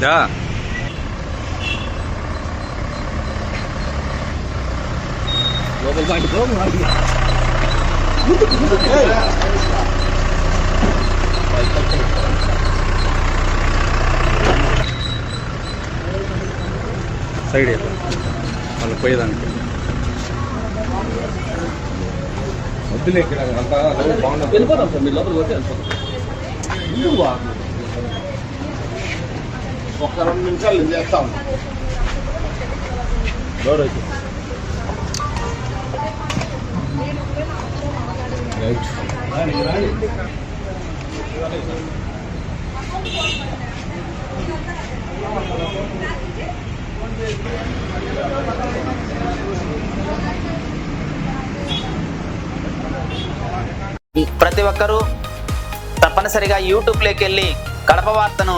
దా side ఇవ్వ. వాళ్ళు పోయేదానికి వద్దులే ఇక్కడ అంతా బాగుండదు వెళ్ళిపోతాం సార్ మీరు లోపలికి పోతే వెళ్ళిపోతాం ఒక్క రెండు నిమిషాలు నేను చేస్తాం డోర్ అయితే రైట్ ప్రతి ఒక్కరూ తప్పనిసరిగా యూట్యూబ్లోకి వెళ్ళి కడప వార్తను